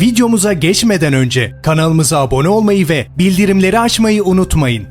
Videomuza geçmeden önce kanalımıza abone olmayı ve bildirimleri açmayı unutmayın.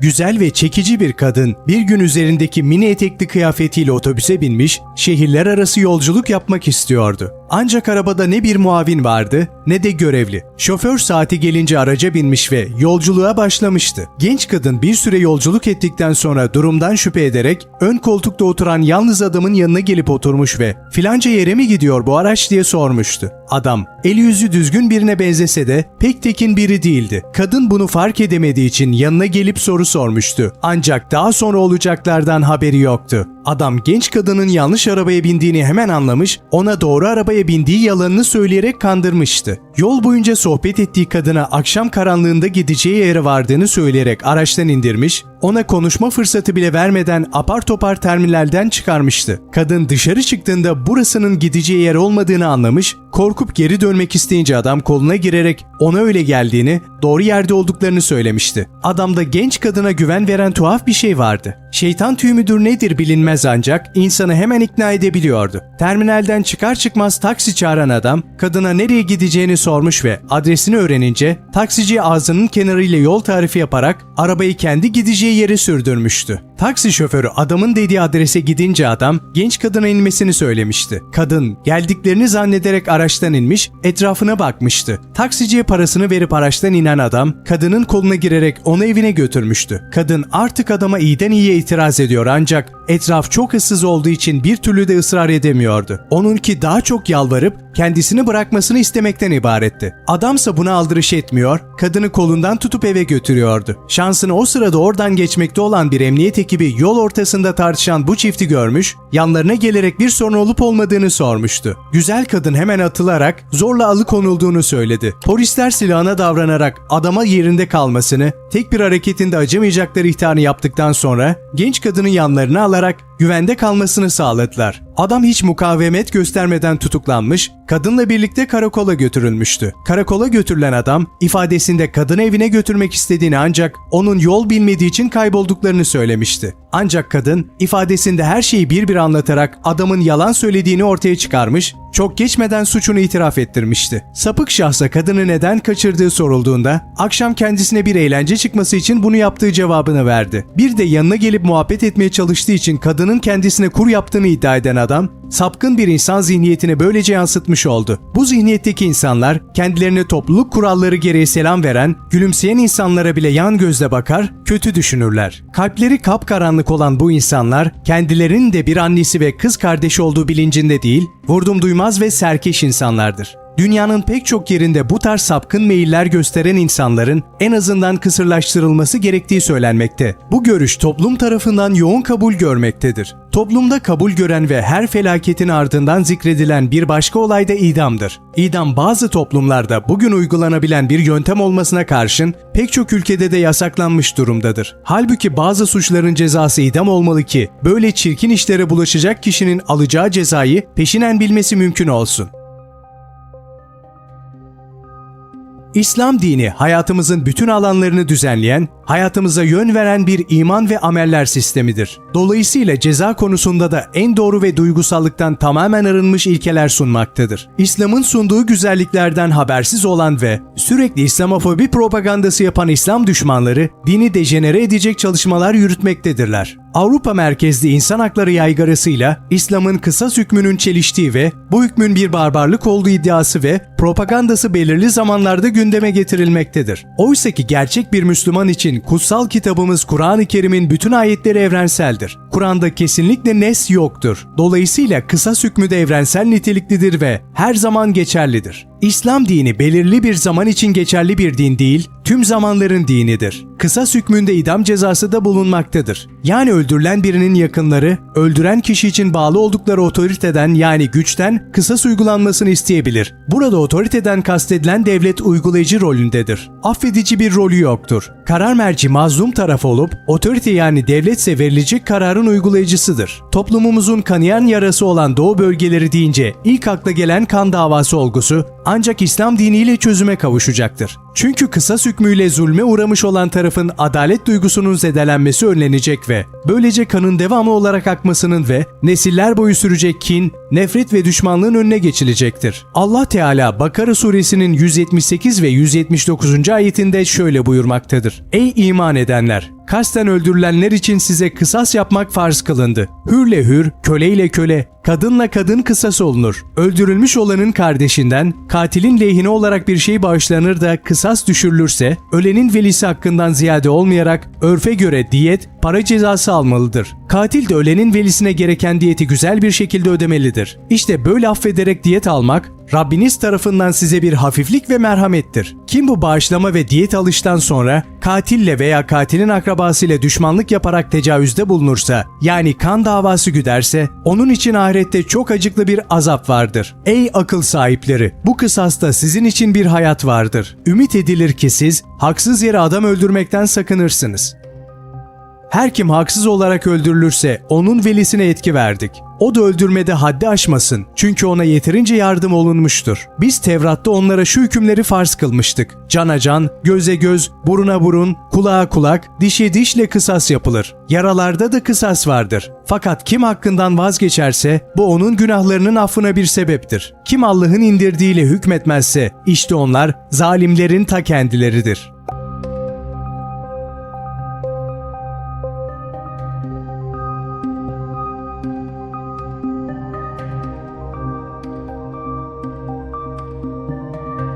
Güzel ve çekici bir kadın bir gün üzerindeki mini etekli kıyafetiyle otobüse binmiş, şehirler arası yolculuk yapmak istiyordu. Ancak arabada ne bir muavin vardı ne de görevli. Şoför saati gelince araca binmiş ve yolculuğa başlamıştı. Genç kadın bir süre yolculuk ettikten sonra durumdan şüphe ederek ön koltukta oturan yalnız adamın yanına gelip oturmuş ve filanca yere mi gidiyor bu araç diye sormuştu. Adam eli yüzü düzgün birine benzese de pek tekin biri değildi. Kadın bunu fark edemediği için yanına gelip soru sormuştu. Ancak daha sonra olacaklardan haberi yoktu. Adam genç kadının yanlış arabaya bindiğini hemen anlamış, ona doğru arabaya bindiği yalanını söyleyerek kandırmıştı. Yol boyunca sohbet ettiği kadına akşam karanlığında gideceği yere vardığını söyleyerek araçtan indirmiş, ona konuşma fırsatı bile vermeden apar topar terminalden çıkarmıştı. Kadın dışarı çıktığında burasının gideceği yer olmadığını anlamış, korkup geri dönmek isteyince adam koluna girerek ona öyle geldiğini, doğru yerde olduklarını söylemişti. Adamda genç kadına güven veren tuhaf bir şey vardı. Şeytan tüyü müdür nedir bilinmez ancak insanı hemen ikna edebiliyordu. Terminalden çıkar çıkmaz taksi çağıran adam kadına nereye gideceğini sormuş ve adresini öğrenince taksici ağzının kenarıyla yol tarifi yaparak arabayı kendi gideceği yere sürdürmüştü. Taksi şoförü adamın dediği adrese gidince adam genç kadına inmesini söylemişti. Kadın geldiklerini zannederek araçtan inmiş, etrafına bakmıştı. Taksiciye parasını verip araçtan inen adam kadının koluna girerek onu evine götürmüştü. Kadın artık adama iyiden iyiye itiraz ediyor ancak etraf çok ıssız olduğu için bir türlü de ısrar edemiyordu. Onunki daha çok yalvarıp kendisini bırakmasını istemekten ibaretti. Adamsa buna aldırış etmiyor, kadını kolundan tutup eve götürüyordu. Şansını o sırada oradan geçmekte olan bir emniyet ekibi yol ortasında tartışan bu çifti görmüş, yanlarına gelerek bir sorun olup olmadığını sormuştu. Güzel kadın hemen atılarak zorla alıkonulduğunu söyledi. Polisler silahına davranarak adama yerinde kalmasını, tek bir hareketinde acımayacakları ihtarını yaptıktan sonra genç kadının yanlarına alarak güvende kalmasını sağladılar. Adam hiç mukavemet göstermeden tutuklanmış, kadınla birlikte karakola götürülmüştü. Karakola götürülen adam ifadesinde kadını evine götürmek istediğini ancak onun yol bilmediği için kaybolduklarını söylemişti. Ancak kadın ifadesinde her şeyi bir bir anlatarak adamın yalan söylediğini ortaya çıkarmış, çok geçmeden suçunu itiraf ettirmişti. Sapık şahsa kadını neden kaçırdığı sorulduğunda akşam kendisine bir eğlence çıkması için bunu yaptığı cevabını verdi. Bir de yanına gelip muhabbet etmeye çalıştığı için kadının kendisine kur yaptığını iddia eden adam, sapkın bir insan zihniyetini böylece yansıtmış oldu. Bu zihniyetteki insanlar kendilerine topluluk kuralları gereği selam veren, gülümseyen insanlara bile yan gözle bakar, kötü düşünürler. Kalpleri kapkaranlık olan bu insanlar kendilerinin de bir annesi ve kız kardeşi olduğu bilincinde değil, vurdum duymaz ve serkeş insanlardır. Dünyanın pek çok yerinde bu tarz sapkın meyiller gösteren insanların en azından kısırlaştırılması gerektiği söylenmekte. Bu görüş toplum tarafından yoğun kabul görmektedir. Toplumda kabul gören ve her felaketin ardından zikredilen bir başka olay da idamdır. İdam bazı toplumlarda bugün uygulanabilen bir yöntem olmasına karşın pek çok ülkede de yasaklanmış durumdadır. Halbuki bazı suçların cezası idam olmalı ki böyle çirkin işlere bulaşacak kişinin alacağı cezayı peşinen bilmesi mümkün olsun. İslam dini hayatımızın bütün alanlarını düzenleyen, hayatımıza yön veren bir iman ve ameller sistemidir. Dolayısıyla ceza konusunda da en doğru ve duygusallıktan tamamen arınmış ilkeler sunmaktadır. İslam'ın sunduğu güzelliklerden habersiz olan ve sürekli İslamofobi propagandası yapan İslam düşmanları dini dejenere edecek çalışmalar yürütmektedirler. Avrupa merkezli insan hakları yaygarasıyla İslam'ın kısas hükmünün çeliştiği ve bu hükmün bir barbarlık olduğu iddiası ve propagandası belirli zamanlarda gündeme getirilmektedir. Oysa ki gerçek bir Müslüman için kutsal kitabımız Kur'an-ı Kerim'in bütün ayetleri evrenseldir. Kur'an'da kesinlikle nes yoktur. Dolayısıyla kısas hükmü de evrensel niteliklidir ve her zaman geçerlidir. İslam dini belirli bir zaman için geçerli bir din değil, tüm zamanların dinidir. Kısas hükmünde idam cezası da bulunmaktadır. Yani öldürülen birinin yakınları, öldüren kişi için bağlı oldukları otoriteden yani güçten kısas uygulanmasını isteyebilir. Burada otoriteden kastedilen devlet uygulayıcı rolündedir. Affedici bir rolü yoktur. Karar merci mazlum taraf olup, otorite yani devletse verilecek kararın uygulayıcısıdır. Toplumumuzun kanayan yarası olan doğu bölgeleri deyince ilk akla gelen kan davası olgusu ancak İslam diniyle çözüme kavuşacaktır. Çünkü kısas hükmüyle zulme uğramış olan tarafın adalet duygusunun zedelenmesi önlenecek ve böylece kanın devamı olarak akmasının ve nesiller boyu sürecek kin, nefret ve düşmanlığın önüne geçilecektir. Allah Teala Bakara suresinin 178 ve 179. ayetinde şöyle buyurmaktadır. Ey iman edenler! Kasten öldürülenler için size kısas yapmak farz kılındı. Hürle hür, köleyle köle, kadınla kadın kısas olunur. Öldürülmüş olanın kardeşinden katilin lehine olarak bir şey bağışlanır da kısas düşürülürse, ölenin velisi hakkından ziyade olmayarak örfe göre diyet, para cezası almalıdır. Katil de ölenin velisine gereken diyeti güzel bir şekilde ödemelidir. İşte böyle affederek diyet almak, Rabbiniz tarafından size bir hafiflik ve merhamettir. Kim bu bağışlama ve diyet alıştan sonra katille veya katilin akrabasıyla düşmanlık yaparak tecavüzde bulunursa, yani kan davası güderse, onun için ahirette çok acıklı bir azap vardır. Ey akıl sahipleri! Bu kısasta sizin için bir hayat vardır. Ümit edilir ki siz, haksız yere adam öldürmekten sakınırsınız. Her kim haksız olarak öldürülürse onun velisine etki verdik. O da öldürmede haddi aşmasın çünkü ona yeterince yardım olunmuştur. Biz Tevrat'ta onlara şu hükümleri farz kılmıştık. Cana can, göze göz, buruna burun, kulağa kulak, dişe dişle kısas yapılır. Yaralarda da kısas vardır. Fakat kim hakkından vazgeçerse bu onun günahlarının affına bir sebeptir. Kim Allah'ın indirdiğiyle hükmetmezse işte onlar zalimlerin ta kendileridir.